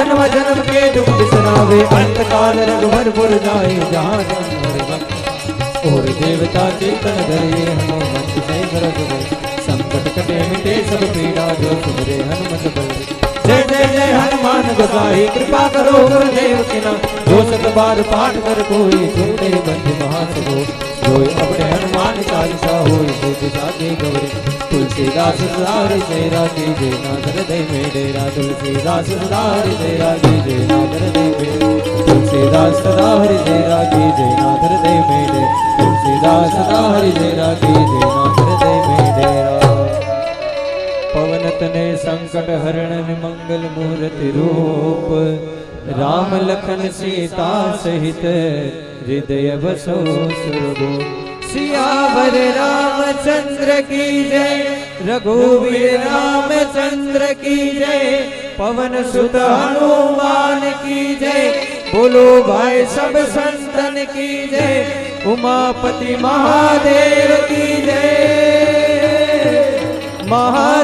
जन्म जन्म के दुख बिसरावे अंत काल रघुवर जाए जहाँ और देवता चेतन धरे हनुमत से भरत संकट कटे मिटे सब पीड़ा जो सुमरे हनुमत बल जय जय जय हनुमान गोसाई कृपा करो गुरुदेव के नाम जो सत बार पाठ कर कोई छूटे बंद महासभो जो अपने हनुमान चालीसा हो साधे गौरे તુલસીદાસ સુધારી તેરા કી જય નાથ હૃદય મે ડેરા તુલસીદાસ સુધારી તેરા કી જય નાથ તુલસીદાસ સુધારી તેરા કી જય નાથ હૃદય તુલસીદાસ સુધારી તેરા કી જય નાથ હૃદય પવન તને સંકટ હરણ મંગલ મૂર્તિ રૂપ. રામ લખન સીતા સહિત હૃદય બસો સુરભૂ सियावर रामचंद्र की जय। रघुवीर राम चंद्र की जय। पवन सुत हनुमान की जय। बोलो भाई सब संतन की जय। उमापति महादेव की जय। महा